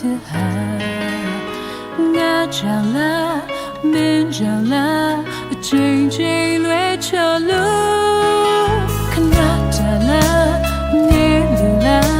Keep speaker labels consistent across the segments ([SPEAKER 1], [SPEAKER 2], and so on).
[SPEAKER 1] 偏寒。那长啦，门长啦，追追来车路，看那长啦，你路啦。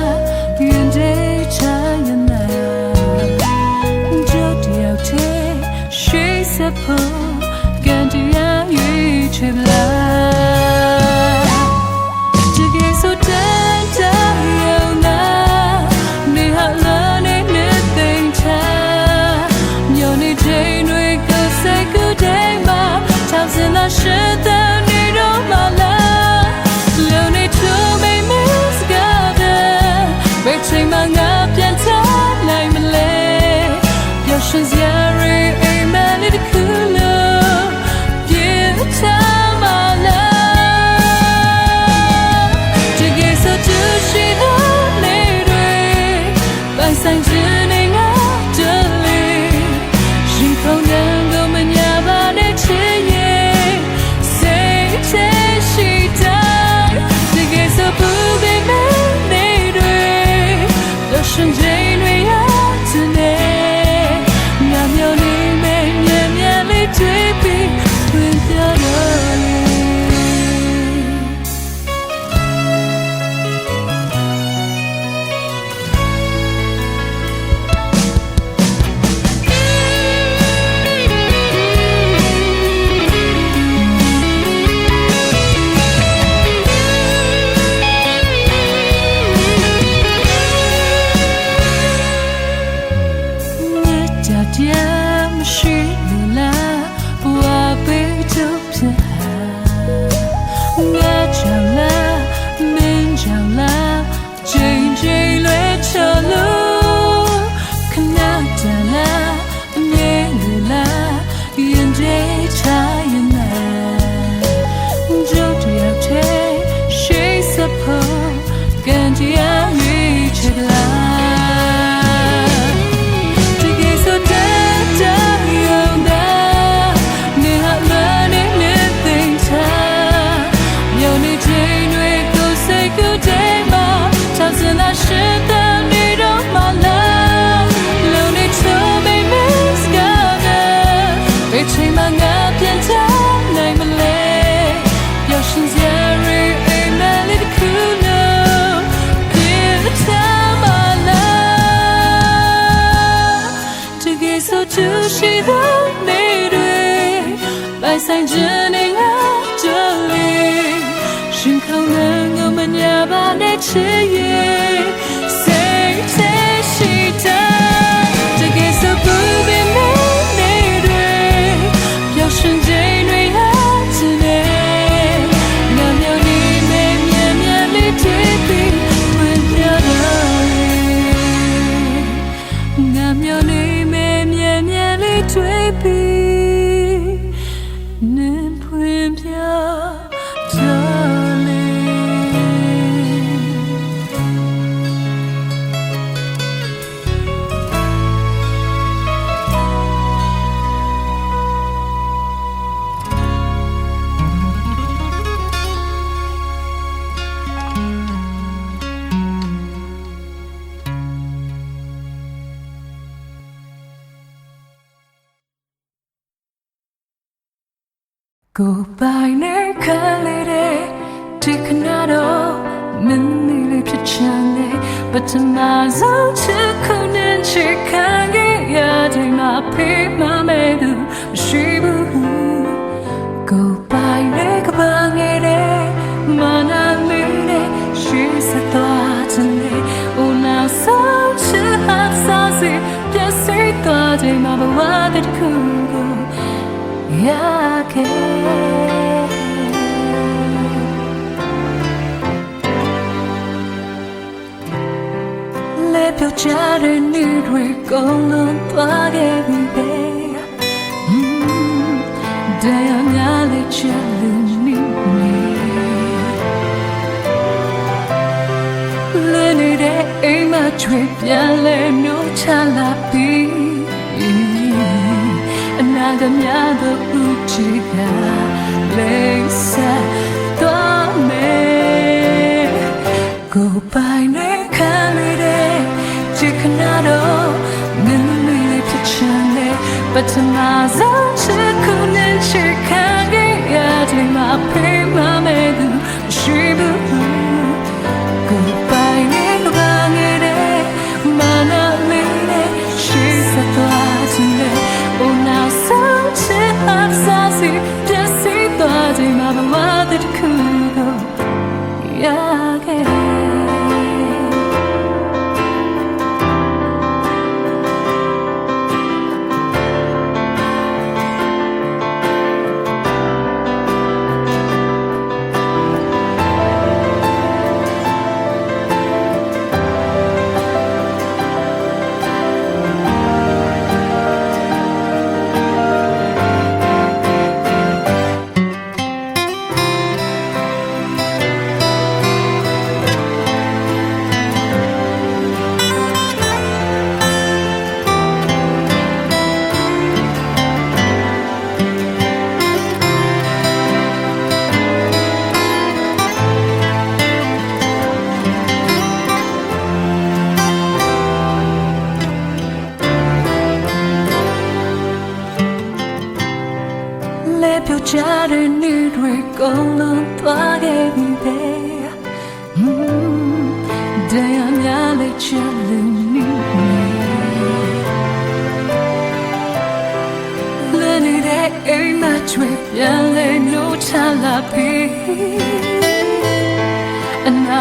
[SPEAKER 1] ရှိသောနေ့တွေပိုင်ဆိုင်ခြင်းနဲ့ငါကြွေရှင်ခေါင်းငုံမညာပါနဲ့ချစ်ရဲ့ ရခဲ့လေပြောချတဲ့နေ့တွေကုန်လုံးသွားခဲ့ပြီပဲဒါရငါလေးချစ်လို့နေနေလွနေတဲ့အိမ်မှာချွေပြန်လဲနှုတ်ချလာပြီ another 只看泪洒多美，孤白女看你的，只看那朵美丽的皮裙里，把她马上吃苦难吃看给呀，对吗？陪妈妹的，是不？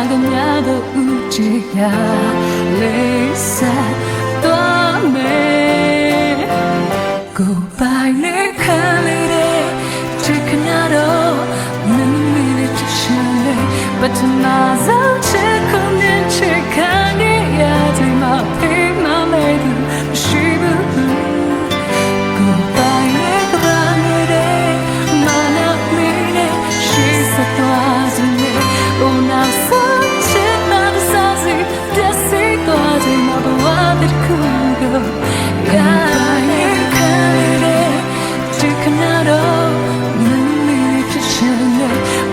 [SPEAKER 1] အနာကများတော့ဦးချီရလေးစားတော့မယ်ကိုပိုင်လေးခံလေးတဲ့ချစ်ခနာတော့မင်းမင်း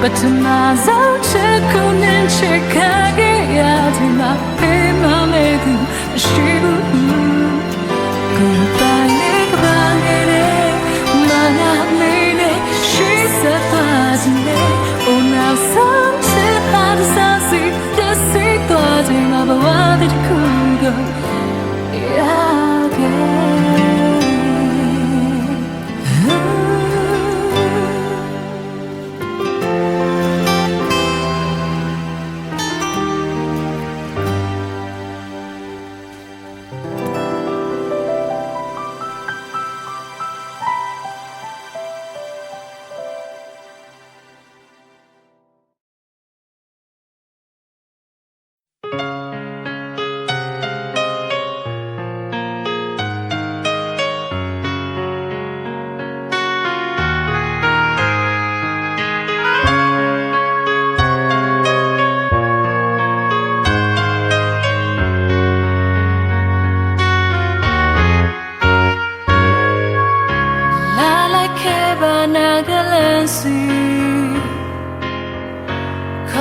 [SPEAKER 1] but tomorrow so check on and check again to my pain my lady she will goodbye goodbye mana lady she said was me oh now some check how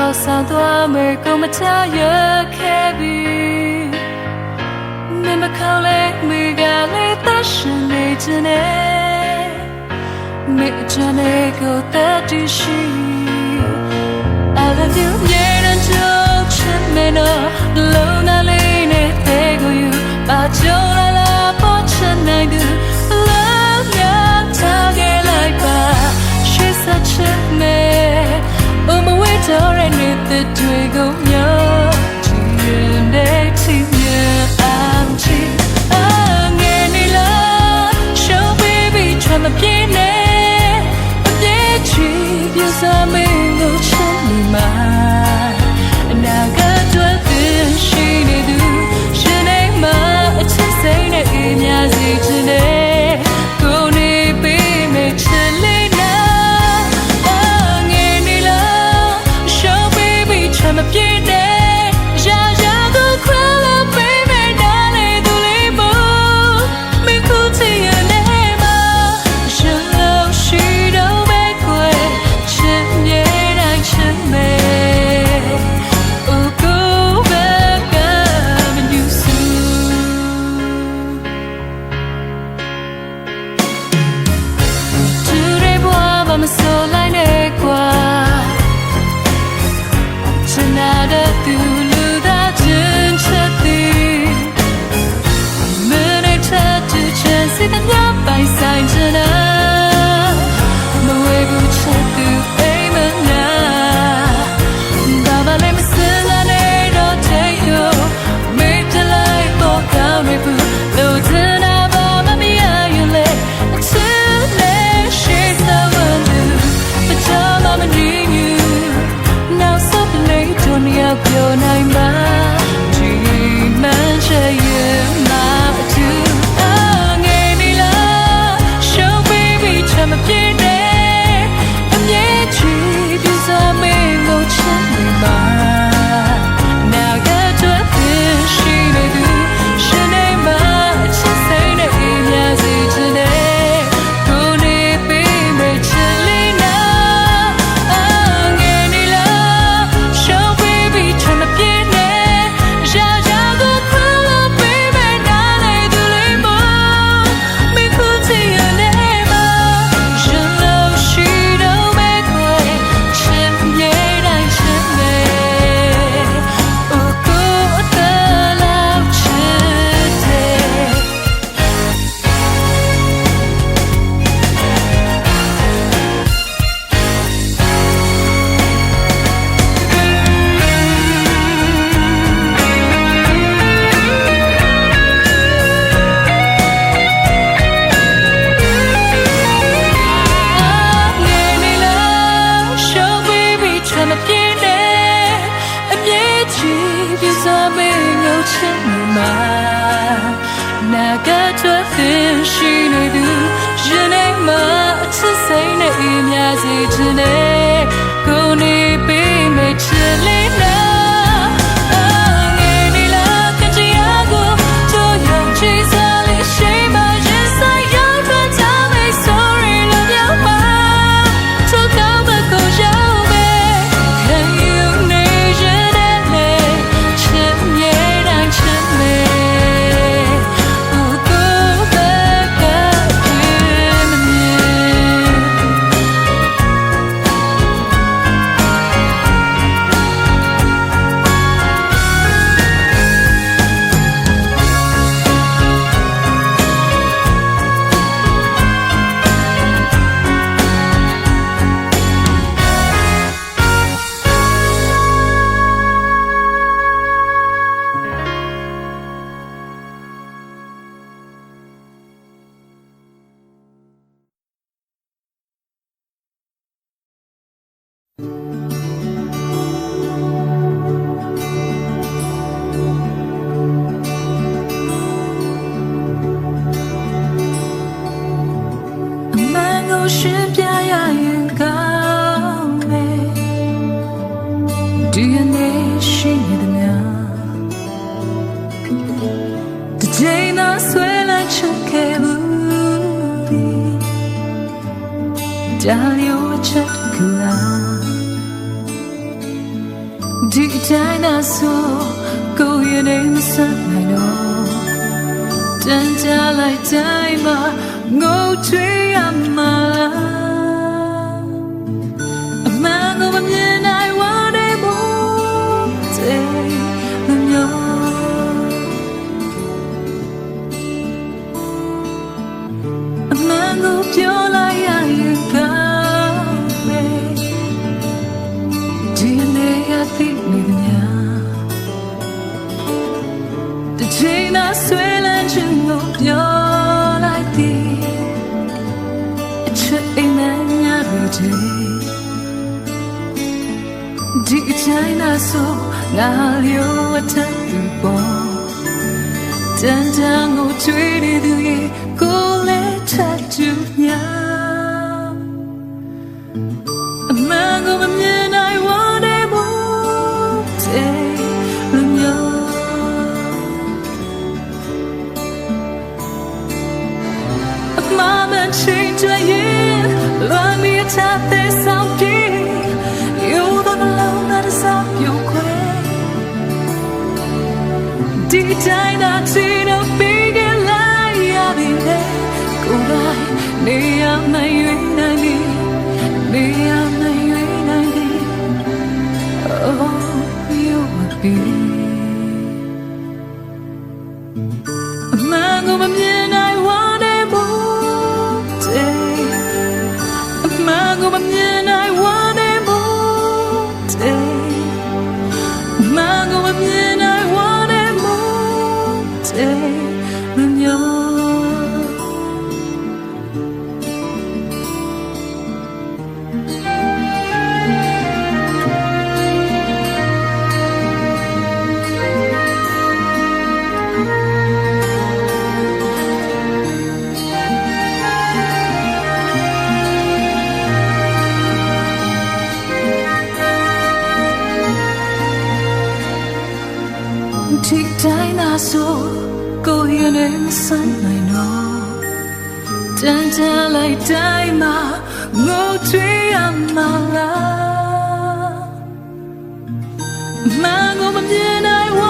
[SPEAKER 1] Khosa twa me ko ma cha ye ke bi Me ma khao le me ga le ta shin ne chin ne Me cha ne ko ta ti shi I love you yeah and you chin me no lo na le ne te go you ba cho la la po chin nai du love ya ta ge like ba she's such a me oh my way to right ne the dwe go yo chi yin dai Tokyo na ချင်မှာနာကထွက်သင်ရှိနေသူရင်ထဲမှာအချစ်စိမ့်နဲ့အေးမြစေချင်တယ်ကိုနေပေးမယ်ချစ်လေး ရှင်းပြရရင်ကောင်းမယ်ဒီနေ့ရှိနေသမျှဒီချိန်သာဆွဲလိုက်ချက်ခဲ့ဘူးကြာလျောချက်ကူလာဒီတိုင်းသာဆိုကိုယ်ရဲ့နေမစနိုင်တော့တန်ကြလိုက်တိုင်းမှာငိုချွေး ရမှာ ဆိုငါလျောအထက်သူပေါ်တန်တန်ကိုချွေးနေသူရဲ့ကိုယ်လည်းထပ်တူများအမှန်ကိုမမြင်နိုင်ဝမ်းနေဖို့တဲ့လူမျိုးအမှန်မှန်ချင်းတွေ တိုင်းသာချင်တော့ပြီးကြလိုက်ရပြီလေကိုယ်တိုင်နေရမရွေးနိုင်ပြီနေရမရွေးနိုင်ပြီ Oh you would be ဒီတိုင်းသာဆိုကိုယ်ရင်နဲ့မဆိုင်နိုင်တော့တန်တန်လိုက်တိုင်းမှာငိုချွေးရမှာလားမန်ကိုမမြင်နိုင်ဝ